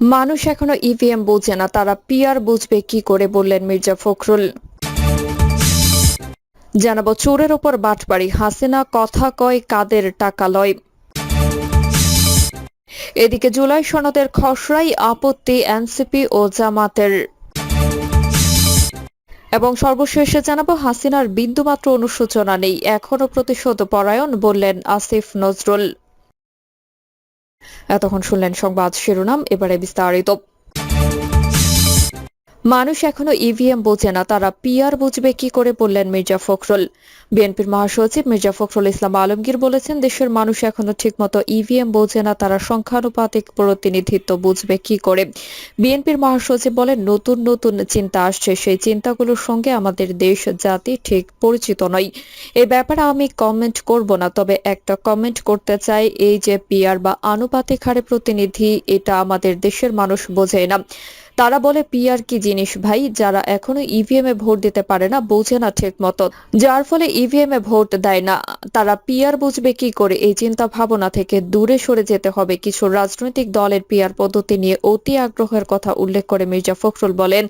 মানুষ এখনও ইভিএম বোঝে না, তারা পিআর বুঝবে কি করে বললেন মির্জা ফখরুল। জানাব, চোরের ওপর বাটবাড়ি হাসিনা কথা কয় কাদের টাকা লয়। এদিকে জুলাই সনদের খসড়াই আপত্তি এনসিপি ও জামাতের। এবং সর্বশেষে জানাব, হাসিনার বিন্দুমাত্র অনুশোচনা নেই, এখনও প্রতিশোধ পরায়ণ বললেন আসিফ নজরুল। এতক্ষণ শুনলেন সংবাদ শিরোনাম এবারে বিস্তারিত। মানুষ এখনও ইভিএম বোঝে না, তারা পিআর বুঝবে কি করে বললেন মির্জা ফখরুল। বিএনপির মহাসচিব মির্জা ফখরুল ইসলাম আলমগীর বলেছেন, দেশের মানুষ এখনও ঠিকমতো ইভিএম বোঝে না, তারা সংখ্যানুপাতিক প্রতিনিধিত্ব বুঝবে কি করে। বিএনপির মহাসচিব বলেন, নতুন নতুন চিন্তা আসছে, সেই চিন্তাগুলোর সঙ্গে আমাদের দেশ, জাতি ঠিক পরিচিত নয়। এ ব্যাপারে আমি কমেন্ট করব না, তবে একটা কমেন্ট করতে চাই, এই যে পিআর বা আনুপাতিক হারে প্রতিনিধি, এটা আমাদের দেশের মানুষ বোঝে না। তারা বলে, পিআর কি জিনিস ভাই? যারা এখনও ইভিএম এ ভোট দিতে পারে না, বোঝে না ঠিক মতো। যার ফলে ইভিএম এ ভোট দেয় না, তারা পিআর বুঝবে কি করে? এই চিন্তা ভাবনা থেকে দূরে সরে যেতে হবে। কিছু রাজনৈতিক দলের পিআর পদ্ধতি নিয়ে অতি আগ্রহের কথা উল্লেখ করে মির্জা ফখরুল বলেন,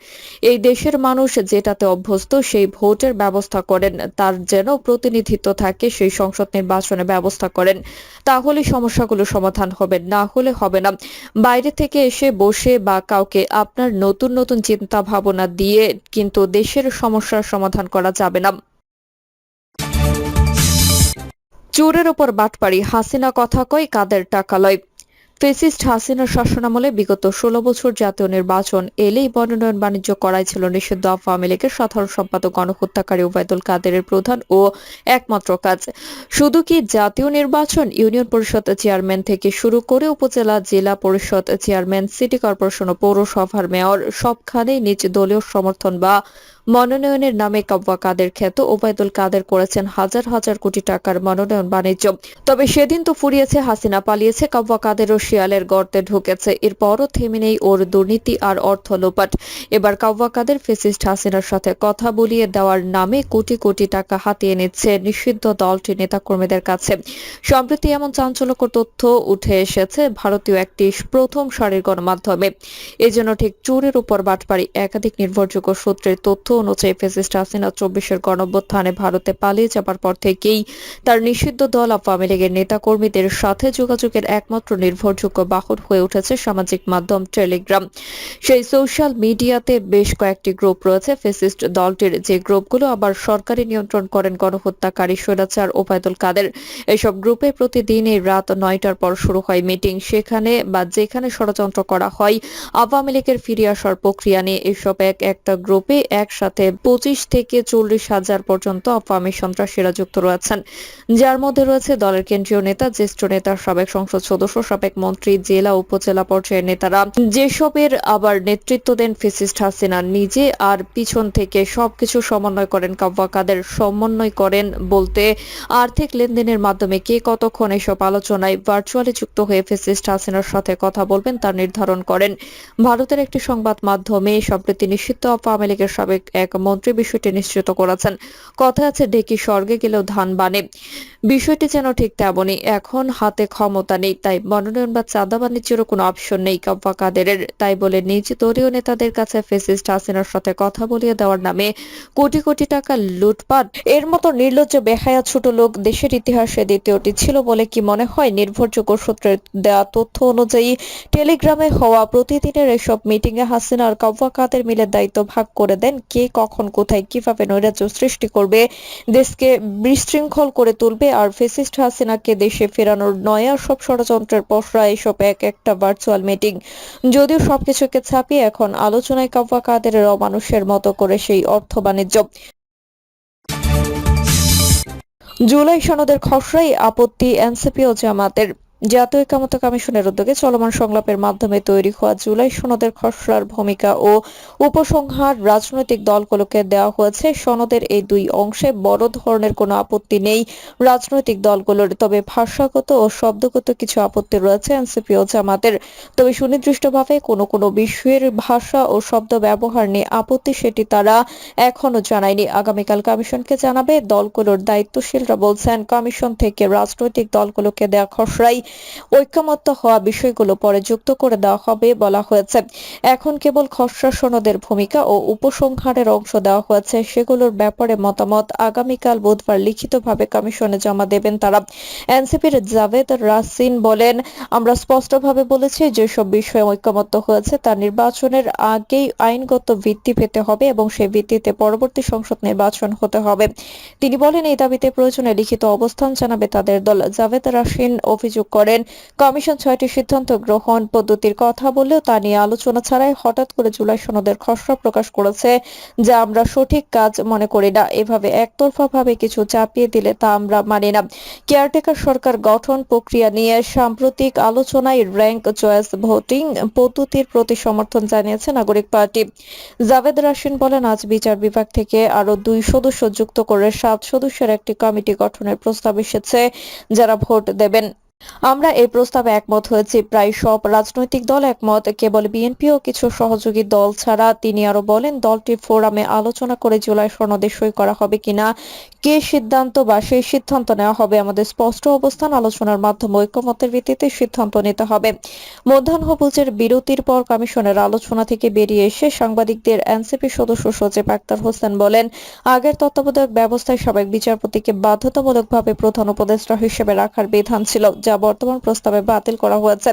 এই দেশের মানুষ যেটাতে অভ্যস্ত, সেই ভোটের ব্যবস্থা করেন। তার যেন প্রতিনিধিত্ব থাকে, সেই সংসদ নির্বাচনে ব্যবস্থা করেন। তাহলে সমস্যাগুলো সমাধান হবে, না হলে হবে না। বাইরে থেকে এসে বসে বা কাউকে আপনার নতুন নতুন চিন্তা ভাবনা দিয়ে কিন্তু দেশের সমস্যার সমাধান করা যাবে না। চোরের ওপর বাটপাড়ি, হাসিনা কথা কয় কাদের টাকা লয়? ফেসিস্ট হাসিনার শাসনামলে বিগত ষোলো বছর জাতীয় নির্বাচন এলেই মনোনয়ন বাণিজ্য করাই ছিল নিষিদ্ধ আওয়ামী লীগের সাধারণ সম্পাদক, গণহত্যাকারী ওবায়দুল কাদেরের প্রধান ও একমাত্র কাজ। শুধু কি জাতীয় নির্বাচন ইউনিয়ন পরিষদ চেয়ারম্যান থেকে শুরু করে উপজেলা জেলা পরিষদ চেয়ারম্যান, সিটি কর্পোরেশন ও পৌরসভার মেয়র সবখানেই নিজ দলীয় সমর্থন বা মনোনয়নের নামে কাব্বা কাদের খ্যাত, ওবায়দুল কাদের করেছেন হাজার হাজার কোটি টাকার মনোনয়ন বাণিজ্য। তবে সেদিন তো ফুরিয়েছে, হাসিনা পালিয়েছে কাব্বা কাদেরও শিয়ালের গর্তে ঢুকেছে। এরপরও থেমে নেই ওর দুর্নীতি আর অর্থ লোপাট। এবার কাব্বা কাদের ফেসিস্ট হাসিনার সাথে কথা বলিয়ে দেওয়ার নামে কোটি কোটি টাকা হাতিয়ে নিচ্ছে নিষিদ্ধ দলটি নেতাকর্মীদের কাছে। সম্প্রতি এমন চাঞ্চল্যকর তথ্য উঠে এসেছে ভারতীয় একটি প্রথম সারির গণমাধ্যমে। এজন্য ঠিক চোরের উপর বাটপাড়ি একাধিক নির্ভরযোগ্য সূত্রের তথ্য অনুযায়ী ফেসিস্ট হাসিনা চব্বিশের গণঅভ্যুত্থানে ভারতে পালিয়ে যাবার পর থেকেই তার নিষিদ্ধ দল আওয়ামী লীগের নেতাকর্মীদের সাথে যোগাযোগের একমাত্র নির্ভরযোগ্য বাহন হয়ে উঠেছে সামাজিক মাধ্যম টেলিগ্রাম। সেই সোশ্যাল মিডিয়াতে বেশ কয়েকটি গ্রুপ রয়েছে। ফেসিস্ট দলটির যে গ্রুপগুলো আবার সরকারি নিয়ন্ত্রণ করেন গণহত্যাকারী স্বৈরাচার ওবায়দুল কাদের। এসব গ্রুপে প্রতিদিনই রাত নয়টার পর শুরু হয় মিটিং। সেখানে বা যেখানে ষড়যন্ত্র করা হয়, আওয়ামী লীগের ফিরে আসার প্রক্রিয়া নিয়ে এসব এক একটা গ্রুপে একসাথে পঁচিশ থেকে চল্লিশ হাজার পর্যন্ত আওয়ামী সন্ত্রাসীরা যুক্ত রয়েছেন। যার মধ্যে রয়েছে দলের কেন্দ্রীয় নেতা, জ্যেষ্ঠ নেতা, সাবেক সংসদ সদস্য, সাবেক মন্ত্রী, জেলা উপজেলা পর্যায়ের নেতারা। যেসবের আবার নেতৃত্ব দেন ফিসিস্ট হাসিনা, নিজে আর পিছন থেকে সবকিছু সমন্বয় করেন কাব্বা কাদের, সমন্বয় করেন বলতে আর্থিক লেনদেনের মাধ্যমে কে কতক্ষণ এসব আলোচনায় ভার্চুয়ালি যুক্ত হয়ে ফেসিস্ট হাসিনার সাথে কথা বলবেন তা নির্ধারণ করেন। ভারতের একটি সংবাদ মাধ্যমে সম্প্রতি নিষিদ্ধ আওয়ামী লীগের সাবেক এক মন্ত্রী বিষয়টি নিশ্চিত করেছেন। কথা আছে ডেকি স্বর্গে গেলেও ধান বানে। বিষয়টি যেন ঠিক তেমনই এখন হাতে ক্ষমতা নেই, তাই মনোনয়ন বা চাঁদা বাণিজ্যেরও কোনো অপশন নেই কাব্বা কাদেরের তাই বলে নিজ দলীয় নেতাদের কাছে ফেসিস্ট হাসিনার সাথে কথা বলিয়ে দেওয়ার নামে কোটি কোটি টাকা লুটপাট। এর মতো নির্লজ্জ, বেহায়া ছোট লোক দেশের ইতিহাসে দ্বিতীয়টি ছিল বলে কি মনে হয়? নির্ভরযোগ্য সূত্রের দেওয়া তথ্য অনুযায়ী টেলিগ্রামে হওয়া প্রতিদিনের এসব মিটিং এ হাসিনা আর কাব্বা কাদের মিলে দায়িত্ব ভাগ করে দেন কে, কখন, কোথায়, কীভাবে নৈরাজ্য সৃষ্টি করবে, দেশকে বিশৃঙ্খল করে তুলবে আর ফেসিস্ট হাসিনাকে দেশে ফেরানোর নয়া সব ষড়যন্ত্রের পসরা এসব এক একটা ভার্চুয়াল মিটিং যদিও সবকিছুকে ছাপিয়ে এখন আলোচনায় কাব্বা কাদের অমানুষের মতো করে সেই অর্থ বাণিজ্য। জুলাই সনদের খসড়াই আপত্তি এনসিপি ও জামাতের। জাতীয় ঐক্যমত্য কমিশনের উদ্যোগে চলমান সংলাপের মাধ্যমে তৈরি হওয়া জুলাই সনদের খসড়ার ভূমিকা ও উপসংহার রাজনৈতিক দলগুলোকে দেওয়া হয়েছে। সনদের এই দুই অংশে বড় ধরনের কোনো আপত্তি নেই রাজনৈতিক দলগুলোর, তবে ভাষাগত ও শব্দগত কিছু আপত্তি রয়েছে এনসিপি ও জামাতের। তবে সুনির্দিষ্টভাবে কোনো কোনো বিষয়ের ভাষা ও শব্দ ব্যবহার নিয়ে আপত্তি সেটি তারা এখনও জানায়নি। আগামীকাল কমিশনকে জানাবে, দলগুলোর দায়িত্বশীলরা বলছেন, কমিশন থেকে রাজনৈতিক দলগুলোকে দেওয়া খসড়াই ঐক্যমত্য হওয়া বিষয়গুলো পরে যুক্ত করে দেওয়া হবে বলা হয়েছে। এখন কেবল খসড়া সনদের ভূমিকা ও উপসংহারের অংশ দেওয়া হয়েছে, সেগুলোর ব্যাপারে মতামত আগামীকাল বুধবার লিখিতভাবে কমিশনে জমা দেবেন তারা। এনসিপির জাভেদ রাসিন বলেন, আমরা স্পষ্টভাবে বলেছি যেসব বিষয়ে ঐক্যমত্য হয়েছে তা নির্বাচনের আগেই আইনগত ভিত্তি পেতে হবে এবং সেই ভিত্তিতে পরবর্তী সংসদ নির্বাচন হতে হবে। তিনি বলেন, এই দাবিতে প্রয়োজনে লিখিত অবস্থান জানাবে তাদের দল। জাভেদ রাশিন অভিযোগ করেন। কমিশন ছয়টি সিদ্ধান্ত গ্রহণ, পদ্ধতির কথা বললেও তা নিয়ে আলোচনা ছাড়াই হঠাৎ করে জুলাই সনদের খসড়া প্রকাশ করেছে। যা আমরা সঠিক কাজ মনে করি না। এভাবে একতরফাভাবে কিছু চাপিয়ে দিলে তা আমরা মানি না। কেয়ারটেকার সরকার গঠন প্রক্রিয়া নিয়ে সাম্প্রতিক আলোচনায় র্যাঙ্ক চয়েস ভোটিং পদ্ধতির প্রতি সমর্থন জানিয়েছে নাগরিক পার্টি। জাভেদ রাশিন বলেন, আজ বিচার বিভাগ থেকে আরও দুই সদস্য যুক্ত করে সাত সদস্যের একটি কমিটি গঠনের প্রস্তাব এসেছে, যারা ভোট দেবেন। আমরা এই প্রস্তাবে একমত হয়েছি। প্রায় সব রাজনৈতিক দল একমত। কেবল বিএনপি ও কিছু সহযোগী দল ছাড়া তিনি আরও বলেন, দলটি ফোরামে আলোচনা করে জুলাই সনদে সই করা হবে কিনা, কে সিদ্ধান্ত বা সেই সিদ্ধান্ত নেওয়া হবে, আমাদের স্পষ্ট অবস্থান আলোচনার মাধ্যমে ঐক্যমতের ভিত্তিতে সিদ্ধান্ত নিতে হবে। মধ্যাহ্নভোজের বিরতির পর কমিশনের আলোচনা থেকে বেরিয়ে এসে সাংবাদিকদের এনসিপি সদস্য সচিব আক্তার হোসেন বলেন, আগের তত্ত্বাবধায়ক ব্যবস্থায় সাবেক বিচারপতিকে বাধ্যতামূলকভাবে প্রধান উপদেষ্টা হিসেবে রাখার বিধান ছিল। যা বর্তমান প্রস্তাবে বাতিল করা হয়েছে।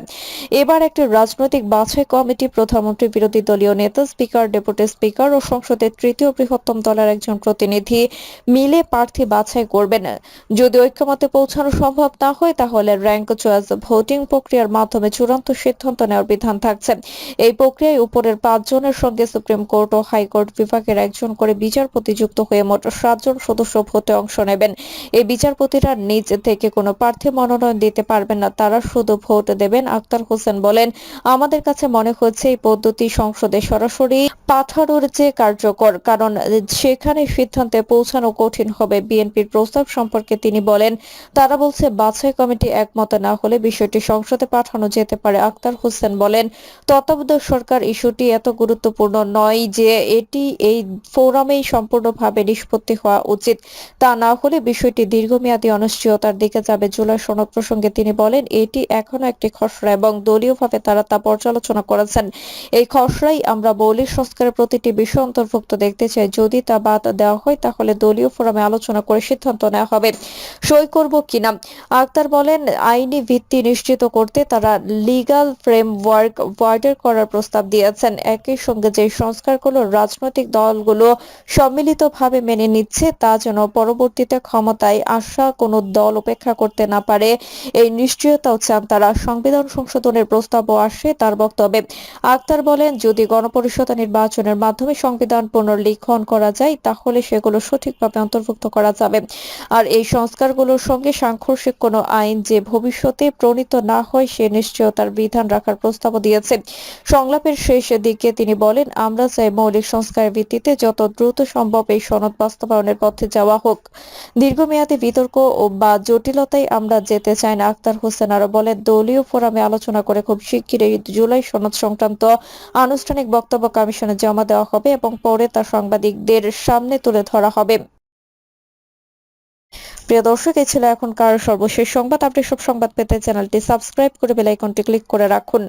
এবার একটি রাজনৈতিক বাছাই কমিটি প্রধানমন্ত্রী বিরোধী দলীয় নেতা, স্পিকার, ডেপুটি স্পিকার ও সংসদের তৃতীয় বৃহত্তম দলের একজন প্রতিনিধি মিলে প্রার্থী বাছাই করবেন। যদি ঐক্যমতে পৌঁছানো সম্ভব না হয়, তাহলে র্যাঙ্ক চয়েস ভোটিং প্রক্রিয়ার মাধ্যমে চূড়ান্ত সিদ্ধান্ত নেওয়ার বিধান থাকছে। এই প্রক্রিয়ায় উপরের পাঁচজনের সঙ্গে সুপ্রিম কোর্ট ও হাইকোর্ট বিভাগের একজন করে বিচারপতি যুক্ত হয়ে মোট সাতজন সদস্য ভোটে অংশ নেবেন। এই বিচারপতিরা নিজ থেকে কোনো প্রার্থী মনোনয়ন দিতে পারবেন না, তারা শুধু ভোট দেবেন, আক্তার হোসেন বলেন, আমাদের কাছে মনে হচ্ছে এই পদ্ধতি সংসদে সরাসরি পাঠানোর চেয়ে কার্যকর, কারণ সেখানে সিদ্ধান্তে পৌঁছানো কঠিন হবে। বিএনপির প্রস্তাব সম্পর্কে তিনি বলেন, তারা বলছে বাছাই কমিটি একমত না হলে বিষয়টি সংসদে পাঠানো যেতে পারে। আক্তার হোসেন বলেন, তত্ত্বাবধায়ক সরকার ইস্যুটি এত গুরুত্বপূর্ণ নয় যে এটি এই ফোরামেই সম্পূর্ণভাবে নিষ্পত্তি হওয়া উচিত। তা না হলে বিষয়টি দীর্ঘমেয়াদী অনিশ্চয়তার দিকে যাবে। জুলাই সনদ প্রসঙ্গে তিনি বলেন, এটি এখনও একটি খসড়া এবং দলীয়ভাবে তারা তা পর্যালোচনা করেছেন। এই খসড়াই আমরা মৌলিক সংস্কারের প্রতিটি বিষয় অন্তর্ভুক্ত দেখতে চাই। যদি তা বাদ দেওয়া হয়, তাহলে দলীয় ফোরামে আলোচনা করে সিদ্ধান্ত নেওয়া হবে। সই করব কিনা? আক্তার বলেন, আইনি ভিত্তি নিশ্চিত করতে তারা লিগাল ফ্রেমওয়ার্ক ওয়ার্ডের করার প্রস্তাব দিয়েছেন। একই সঙ্গে যে সংস্কারগুলো রাজনৈতিক দলগুলো সম্মিলিতভাবে মেনে নিচ্ছে, তা যেন পরবর্তীতে ক্ষমতায় আসা কোনো দল উপেক্ষা করতে না পারে। এই নিশ্চয়তাও চান তারা। সংবিধান সংশোধনের প্রস্তাবও আসে তার বক্তব্যে। আক্তার বলেন, যদি গণপরিষদ নির্বাচনের মাধ্যমে সংবিধান পুনর্লিখন করা যায়, তাহলে সেগুলো সঠিকভাবে অন্তর্ভুক্ত করা যাবে। আর এই সংস্কারগুলোর সঙ্গে সাংঘর্ষিক কোনো আইন যে ভবিষ্যতে প্রণীত না হয়, সে নিশ্চয়তার বিধান রাখার প্রস্তাবও দিয়েছে। সংলাপের শেষ দিকে তিনি বলেন, আমরা চাই মৌলিক সংস্কারের ভিত্তিতে যত দ্রুত সম্ভব এই সনদ বাস্তবায়নের পথে যাওয়া হোক। দীর্ঘমেয়াদী বিতর্ক বা জটিলতায় আমরা যেতে চাই না। আক্তার হোসেন আরও বলেন, দলীয় ফোরামে আলোচনা করে খুব শিগগিরই জুলাই সনদ সংক্রান্ত আনুষ্ঠানিক বক্তব্য কমিশনে জমা দেওয়া হবে এবং পরে তা সাংবাদিকদের সামনে তুলে ধরা হবে। প্রিয় দর্শক এই ছিল এখনকার সর্বশেষ সংবাদ। আপনি সব সংবাদ পেতে চ্যানেলটি সাবস্ক্রাইব করে বেল আইকনটি ক্লিক করে রাখুন।